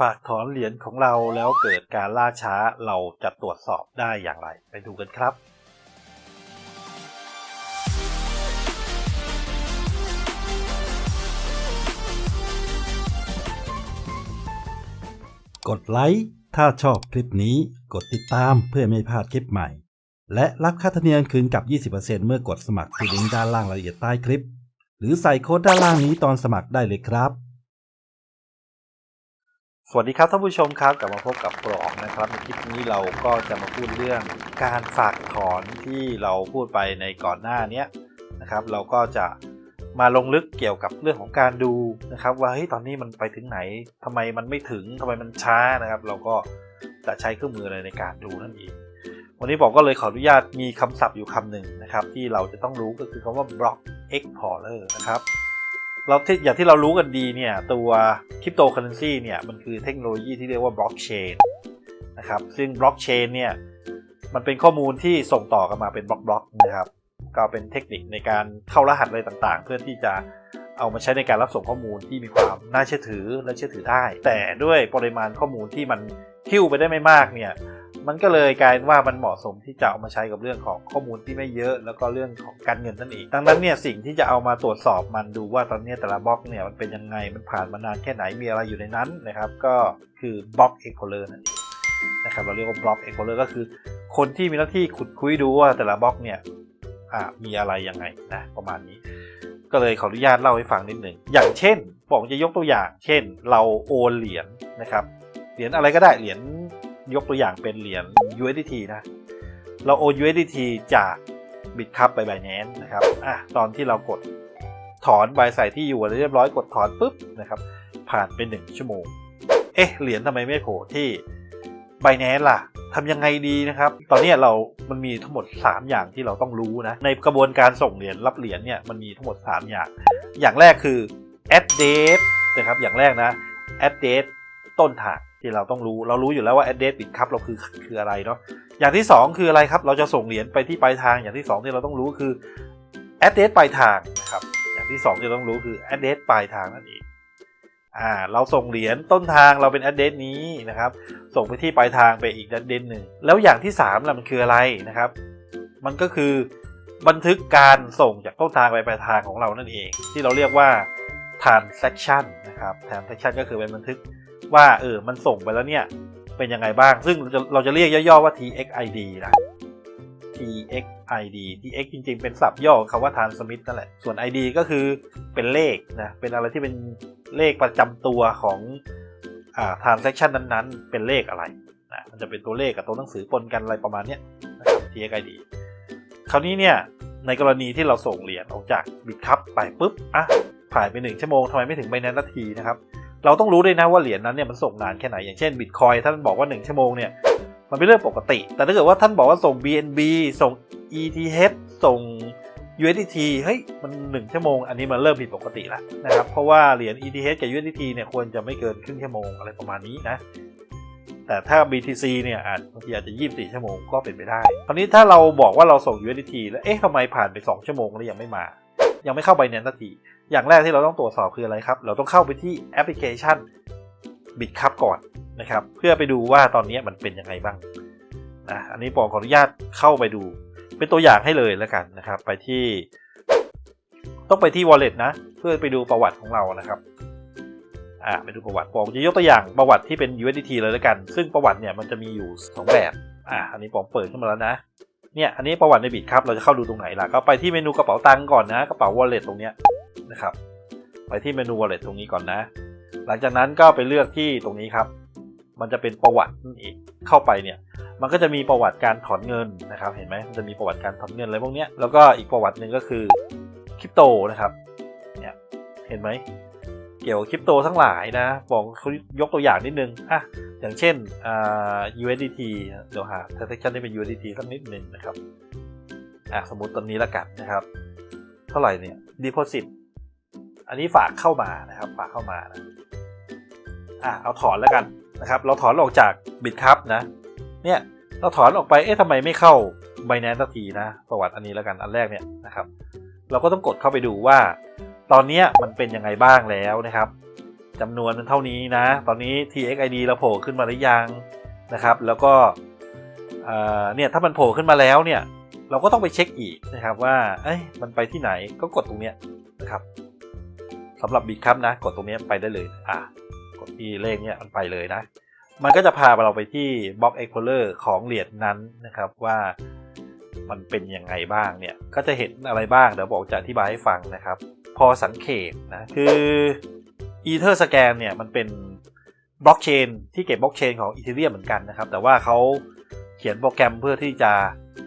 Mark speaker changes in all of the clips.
Speaker 1: ฝากถอนเหรียญของเราแล้วเกิดการล่าช้าเราจะตรวจสอบได้อย่างไร ไปดูกันครับ กดไลค์ถ้าชอบคลิปนี้กดติดตามเพื่อไม่พลาดคลิปใหม่ และรับค่าธรรมเนียมคืนกับ 20%เมื่อ กดสมัครที่ลิงก์ด้านล่างรายละเอียดใต้คลิป หรือใส่โค้ดด้านล่างนี้ตอนสมัครได้เลยครับ สวัสดีครับท่านผู้ชมครับกลับมาพบกับปลอกนะครับในคลิปนี้เราก็จะมาพูดเรื่องการฝากถอนที่เราพูดไปในก่อนหน้านี้นะครับ เราก็จะมาลงลึกเกี่ยวกับเรื่องของการดูนะครับ ว่าเฮ้ยตอนนี้มันไปถึงไหนทำไมมันไม่ถึงทำไมมันช้านะครับ เราก็จะใช้เครื่องมืออะไรในการดูนั่นเองวันนี้ผมก็เลยขออนุญาตมีคำศัพท์อยู่คำหนึ่งนะครับ ที่เราจะต้องรู้ก็คือคำว่า block explorer นะครับ เราที่อย่างที่เรารู้กันดีเนี่ย ตัวคริปโตเคอเรนซีเนี่ย มันคือเทคโนโลยีที่เรียกว่าบล็อกเชนนะครับ ซึ่งบล็อกเชนเนี่ย มันเป็นข้อมูลที่ส่งต่อกันมาเป็นบล็อกบล็อกนะครับ ก็เป็นเทคนิคในการเข้ารหัสอะไรต่างๆ เพื่อที่จะเอามาใช้ในการรับส่งข้อมูลที่มีความน่าเชื่อถือและเชื่อถือได้ แต่ด้วยปริมาณข้อมูลที่มันหิ้วไปได้ไม่มากเนี่ย มันก็เลยกลายว่ามันเหมาะสมที่จะเอามาใช้กับเรื่องของข้อมูลที่ไม่เยอะ แล้วก็เรื่องของการเงินนั่นเองดังนั้นเนี่ยสิ่งที่จะเอามาตรวจสอบมันดูว่าตอนนี้แต่ละบล็อกเนี่ยมันเป็นยังไงมันผ่านมานานแค่ไหนมีอะไรอยู่ในนั้นนะครับ ก็คือบล็อกเอ็กโพเลอร์นั่นเองนะครับเราเรียกว่าบล็อกเอ็กโพเลอร์ก็คือ คนที่มีหน้าที่ขุดคุยดูว่าแต่ละบล็อกเนี่ยมีอะไรยังไงนะประมาณนี้ ก็เลยขออนุญาตเล่าให้ฟังนิดหนึ่งอย่างเช่นผมจะยกตัวอย่าง เช่น เราโอนเหรียญนะครับเหรียญอะไรก็ได้เหรียญ ยกตัวอย่างเป็นเหรียญ USDT นะ เราโอน USDT จากบิตคัพไป Binance นะครับอะตอนที่เรากดถอนใบใส่ที่อยู่เรียบร้อยกดถอนปุ๊บนะครับ ผ่านไปหนึ่งชั่วโมง เอ๊ะ เหรียญทำไมไม่โผล่ที่ Binance ล่ะทำยังไงดีนะครับ ตอนนี้เรา มันมีทั้งหมด 3 อย่างที่เราต้องรู้นะ ในกระบวนการส่งเหรียญรับเหรียญเนี่ย มันมีทั้งหมด 3 อย่าง อย่างแรกคือ address นะครับ อย่างแรกนะ address ต้นทาง ที่เราต้องรู้เรารู้อยู่แล้วว่า address บิตคัพเราคือคืออะไรเนาะอย่างที่ 2 คืออะไรครับ เราจะส่งเหรียญไปที่ปลายทางอย่างที่ 2 ที่เราต้องรู้คือ address ปลายทางนะครับอย่างที่ 2 ที่เราต้องรู้คือ address ปลายทางนั่นเองอ่าเราส่งเหรียญต้นทางเราเป็น address นี้นะครับ ส่งไปที่ปลายทางไปอีก address หนึ่งแล้วอย่างที่3ล่ะมันคืออะไรนะครับ มันก็คือบันทึกการส่งจากต้นทางไปปลายทางของเรานั่นเอง ที่เราเรียกว่า transaction นะครับ transaction ก็คือเป็นบันทึก ว่าเออมันส่งไปแล้วเนี่ย เป็นยังไงบ้าง ซึ่งเราจะเรียกย่อๆว่า TXID นะ TXID TX จริงๆ เป็นศัพท์ย่อของคำว่า transmit นั่นแหละ ส่วน ID ก็คือเป็นเลขนะ เป็นอะไรที่เป็นเลขประจำตัวของอ่า transaction นั้นๆ เป็นเลขอะไรนะมันจะเป็นตัวเลขกับตัวหนังสือปนกันอะไรประมาณเนี้ยนะครับ TXID คราวนี้เนี่ยในกรณีที่เราส่งเหรียญออกจากบิตคัพไปปุ๊บอะผ่านไปหนึ่งชั่วโมงทำไมไม่ถึงใบนั้นนาทีนะครับ เราต้องรู้ด้วยนะว่าเหรียญนั้นเนี่ยมันส่งนานแค่ไหน อย่างเช่นบิตคอยท่านบอกว่า 1 ชั่วโมงเนี่ยมันเป็นเรื่องปกติ แต่ถ้าเกิดว่าท่านบอกว่าส่ง BNB ส่ง ETH ส่ง USDT เฮ้ยมัน 1 ชั่วโมง อันนี้มันเริ่มผิดปกติแล้วนะครับเพราะว่าเหรียญ ETH กับ USDT เนี่ยควรจะไม่เกินครึ่งชั่วโมงอะไรประมาณนี้นะแต่ถ้า BTC เนี่ยอาจบางทีอาจจะ 24 ชั่วโมงก็เป็นไปได้ คราวนี้ถ้าเราบอกว่าเราส่ง USDT แล้ว เอ๊ะทำไมผ่านไป 2 ชั่วโมงแล้วยังไม่มา ยังไม่เข้าไปเนียสักที อย่างแรกที่เราต้องตรวจสอบคืออะไรครับ เราต้องเข้าไปที่แอปพลิเคชัน BitCup ก่อนนะครับ เพื่อไปดูว่าตอนนี้มันเป็นยังไงบ้างนะอันนี้ปอขออนุญาตเข้าไปดู เป็นตัวอย่างให้เลยแล้วกันนะครับ ไปที่ ต้องไปที่ Wallet นะ เพื่อไปดูประวัติของเรานะครับอ่าไปดูประวัติปอจะยกตัวอย่างประวัติที่เป็น USDT เลยแล้วกัน ซึ่งประวัติเนี่ยมันจะมีอยู่ 2 แบบอ่าอันนี้ปอเปิดขึ้นมาแล้วนะเนี่ยอันนี้ประวัติในบิตครับเราจะเข้าดูตรงไหนล่ะก็ไปที่เมนูกระเป๋าตังค์ก่อนนะกระเป๋า wallet ตรงเนี้ย นะครับ ไปที่เมนู wallet ตรงนี้ก่อนนะ หลังจากนั้นก็ไปเลือกที่ตรงนี้ครับ มันจะเป็นประวัตินั่นเองเข้าไปเนี่ย มันก็จะมีประวัติการถอนเงินนะครับ เห็นไหมมันจะมีประวัติการถอนเงินอะไรพวกเนี้ยแล้วก็อีกประวัติหนึ่งก็คือคริปโตนะครับ เนี่ยเห็นไหมเกี่ยวกับคริปโตทั้งหลายนะบอกเขายกตัวอย่างนิดนึงอะอย่างเช่นอ่า USDT เดี๋ยวหา transaction ที่เป็น USDT สักนิดหนึ่งนะครับอะสมมติตอนนี้ละกันนะครับ เท่าไหร่เนี่ย deposit อันนี้ฝากเข้ามานะครับ ฝากเข้ามานะอะเอาถอนแล้วกันนะครับ เราถอนออกจาก Bitcup นะ เนี่ยเราถอนออกไปเอ๊ะทำไมไม่เข้า Binance สักทีนะ ประวัติอันนี้แล้วกันอันแรกเนี่ยนะครับ เราก็ต้องกดเข้าไปดูว่า ตอนนี้มันเป็นยังไงบ้างแล้วนะครับจำนวนมันเท่านี้นะ ตอนนี้ TXID เราโผล่ขึ้นมาหรือยังนะครับ แล้วก็เอ่อเนี่ยถ้ามันโผล่ขึ้นมาแล้วเนี่ย เราก็ต้องไปเช็คอีกนะครับว่าเอ้ยมันไปที่ไหนก็กดตรงเนี้ยนะครับ สำหรับบิตครับนะ กดตรงนี้ไปได้เลย อะ กดที่เลขเนี่ยมันไปเลยนะ มันก็จะพาเราไปที่ Block Explorer ของเหรียญนั้นนะครับว่ามันเป็นยังไงบ้างเนี่ย ก็จะเห็นอะไรบ้าง เดี๋ยวบอกจะอธิบายให้ฟังนะครับ พอสังเกตนะ คือ Ether Scan เนี่ย มันเป็นบล็อกเชนที่เก็บบล็อกเชนของ Ethereum เหมือนกันนะครับ แต่ว่าเขา ขียนโปรแกรมเพื่อที่จะ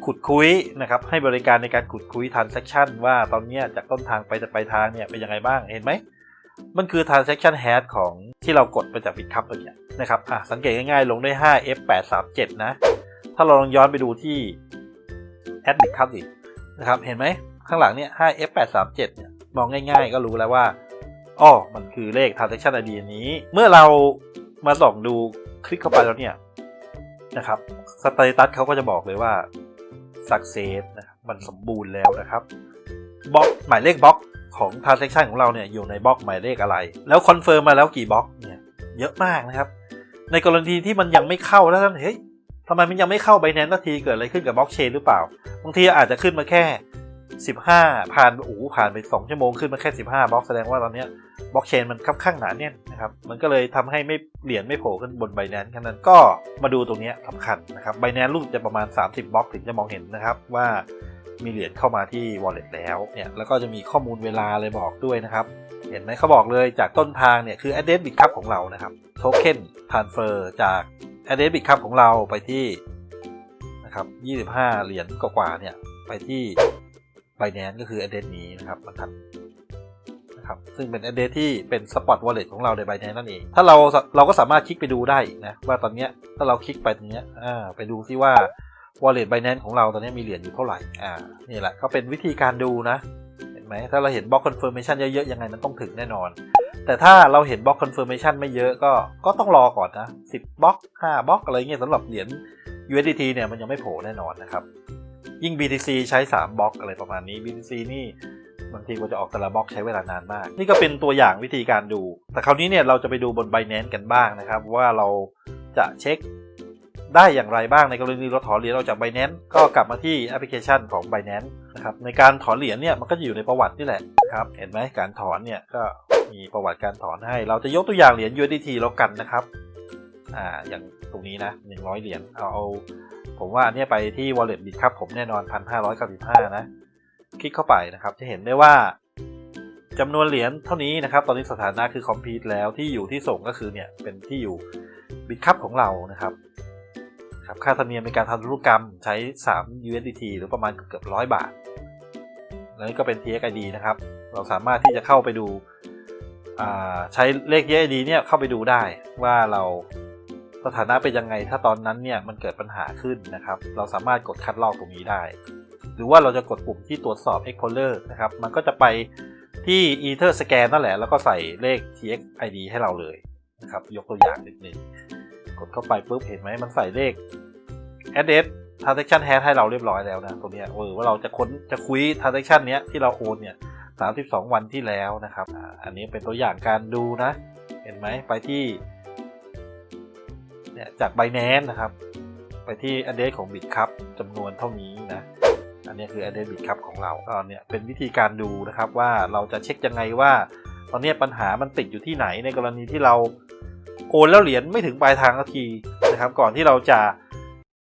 Speaker 1: ขุดคุยนะครับให้บริการในการขุดคุย transaction ว่าตอนนี้จากต้นทางไปจากปลายทางเนี่ยเป็นยังไงบ้างเห็นไหม มันคือ transaction hash ของที่เรากดไปจาก Bitcup ตัวเนี้ยนะครับอะสังเกตง่ายๆ ลงด้วย 5F837 นะ ถ้าเราลองย้อนไปดูที่ add Bitcup ดินะครับเห็นไหม ข้างหลังเนี่ย 5F837 เนี่ยมองง่ายๆ ก็รู้แล้วว่าอ๋อมันคือเลข transaction ID อันนี้ เมื่อเรามาส่องดูคลิกเข้าไปแล้วเนี่ย นะครับสเตตัสเขาก็จะบอกเลยว่า success นะครับมันสมบูรณ์แล้วนะครับบล็อกหมายเลขบล็อกของ transaction ของเราเนี่ยอยู่ในบล็อกหมายเลขอะไร แล้วคอนเฟิร์มมาแล้วกี่บล็อกเนี่ยเยอะมากนะครับ ในกรณีที่มันยังไม่เข้าแล้วท่านเฮ้ยทำไมมันยังไม่เข้าไบแนนสักทีเกิดอะไรขึ้นกับบล็อกเชนหรือเปล่า บางทีอาจจะขึ้นมาแค่ 15 ผ่านโอ้ผ่านไป 2 ชั่วโมงขึ้นมาแค่ 15บล็อกแสดงว่าตอนเนี้ย บล็อกเชนมันค่อนข้างหนาแน่นนะครับ มันก็เลยทำให้ไม่เหรียญไม่โผล่ขึ้นบนไบแนนแค่นั้นก็มาดูตรงนี้ยสำคัญนะครับไบแนนรูปจะประมาณ 30บล็อกถึงจะมองเห็นนะครับว่ามีเหรียญเข้ามาที่ wallet แล้วเนี่ยแล้วก็จะมีข้อมูลเวลาเลยบอกด้วยนะครับ เห็นไหมเขาบอกเลยจากต้นทางเนี่ยคือ address bitcup ของเรานะครับ token transfer จาก address bitcup ของเราไปที่นะครับ25 เหรียญกว่าๆเนี่ยไปที่ Binance ก็คือ address นี้นะครับบรรทัด นะครับซึ่งเป็น address ที่เป็น spot wallet ของเราใน Binance นั่นเอง ถ้าเราเราก็สามารถคลิกไปดูได้นะว่าตอนเนี้ยถ้าเราคลิกไปตรงเนี้ยอ่าไปดูซิว่า wallet Binance ของเราตอนนี้มีเหรียญอยู่เท่าไหร่อ่านี่แหละก็เป็นวิธีการดูนะเห็นไหมถ้าเราเห็นบล็อกคอนเฟิร์มชันเยอะๆยังไงมันต้องถึงแน่นอน แต่ถ้าเราเห็นบล็อกคอนเฟิร์มชันไม่เยอะก็ก็ต้องรอก่อนนะ10บล็อก5บล็อกอะไรเงี้ยสำหรับเหรียญ USDT เนี่ยมันยังไม่โผล่แน่นอนนะครับยิ่ง BTC ใช้ 3บล็อกอะไรประมาณนี้ BTC นี่ บางทีกว่าจะออกแต่ละบล็อกใช้เวลานานมาก นี่ก็เป็นตัวอย่างวิธีการดู แต่คราวนี้เนี่ยเราจะไปดูบน Binance กันบ้างนะครับ ว่าเราจะเช็คได้อย่างไรบ้างในกรณีเราถอนเหรียญออกจาก Binance ก็กลับมาที่แอปพลิเคชันของ Binance นะครับในการถอนเหรียญเนี่ยมันก็จะอยู่ในประวัตินี่แหละครับเห็นไหมการถอนเนี่ยก็มีประวัติการถอนให้ เราจะยกตัวอย่างเหรียญ USDT แล้วกันนะครับอ่าอย่างตรงนี้นะ 100 เหรียญเอาเอา ผมว่าอันนี้ไปที่ wallet bit ครับผมแน่นอน 1,595 นะ คลิกเข้าไปนะครับ จะเห็นได้ว่าจำนวนเหรียญเท่านี้นะครับ ตอนนี้สถานะคือ complete แล้วที่อยู่ที่ส่งก็คือเนี่ยเป็นที่อยู่ bit ครับของเรานะครับครับค่าธรรมเนียมในการทำธุรกรรมใช้ 3 USDT หรือประมาณเกือบร้อยบาท แล้วนี่ก็เป็น TXID นะครับ เราสามารถที่จะเข้าไปดูใช้เลข TXID เนี่ยเข้าไปดูได้ว่าเราสถานะเป็นยังไง ถ้าตอนนั้นเนี่ยมันเกิดปัญหาขึ้นนะครับ เราสามารถกดคัดลอกตรงนี้ได้ หรือว่าเราจะกดปุ่มที่ตรวจสอบ Explorer นะครับ มันก็จะไปที่ Ether Scan นั่นแหละ แล้วก็ใส่เลข TXID ให้เราเลยนะครับ ยกตัวอย่างนิดนึงกดเข้าไปปุ๊บเห็นไหมมันใส่เลข address transaction hash ให้เราเรียบร้อยแล้วนะตัวเนี้ยเออว่าเราจะค้นจะคุย transaction เนี้ยที่เราโอนเนี่ย 32 วันที่แล้วนะครับ อันนี้เป็นตัวอย่างการดูนะ เห็นไหมไปที่เนี่ยจาก Binance นะครับ ไปที่ address ของ Bitcup จำนวนเท่านี้นะ นี้คือ address Bitcup ของเราก็เนี่ยเป็นวิธีการดูนะครับว่าเราจะเช็คยังไงว่า ตอนนี้ปัญหามันติดอยู่ที่ไหนในกรณีที่เราโอนแล้วเหรียญไม่ถึงปลายทางสักทีนะครับ ก่อนที่เราจะ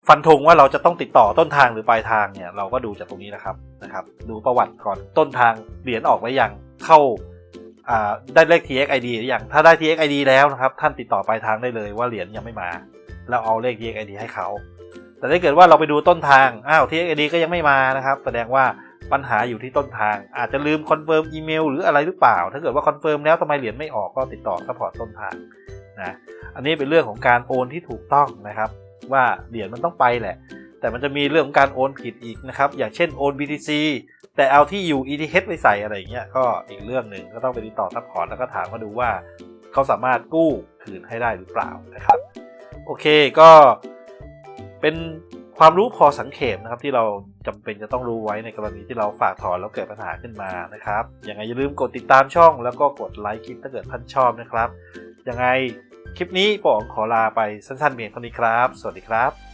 Speaker 1: ฟันธงว่าเราจะต้องติดต่อต้นทางหรือปลายทางเนี่ยเราก็ดูจากตรงนี้นะครับนะครับ ดูประวัติก่อนต้นทางเหรียญออกไว้ยังเข้าได้เลข TXID หรือยังถ้าได้ TXID แล้วนะครับ ท่านติดต่อปลายทางได้เลยว่าเหรียญยังไม่มาเราเอาเลข TXID ให้เขา แต่ถ้าเกิดว่าเราไปดูต้นทาง อ้าว TXID ก็ยังไม่มานะครับ แสดงว่าปัญหาอยู่ที่ต้นทาง อาจจะลืมคอนเฟิร์มอีเมลหรืออะไรหรือเปล่า ถ้าเกิดว่าคอนเฟิร์มแล้วทำไมเหรียญไม่ออกก็ติดต่อซัพพอร์ตต้นทางนะ อันนี้เป็นเรื่องของการโอนที่ถูกต้องนะครับ ว่าเหรียญมันต้องไปแหละ แต่มันจะมีเรื่องของการโอนผิดอีกนะครับ อย่างเช่นโอน BTC แต่เอาที่อยู่ ETH ไปใส่อะไรเงี้ย ก็อีกเรื่องหนึ่งก็ต้องไปติดต่อซัพพอร์ตแล้วก็ถามมาดูว่า เขาสามารถกู้คืนให้ได้หรือเปล่านะครับ โอเคก็ เป็นความรู้พอสังเขปนะครับที่เราจำเป็นจะต้องรู้ไว้ในกรณีที่เราฝากถอนแล้วเกิดปัญหาขึ้นมานะครับยังไงอย่าลืมกดติดตามช่อง แล้วก็กดไลค์คลิปถ้าเกิดท่านชอบนะครับยังไงคลิปนี้ป๋องขอลาไปสั้นๆเพียงเท่านี้ครับ สวัสดีครับ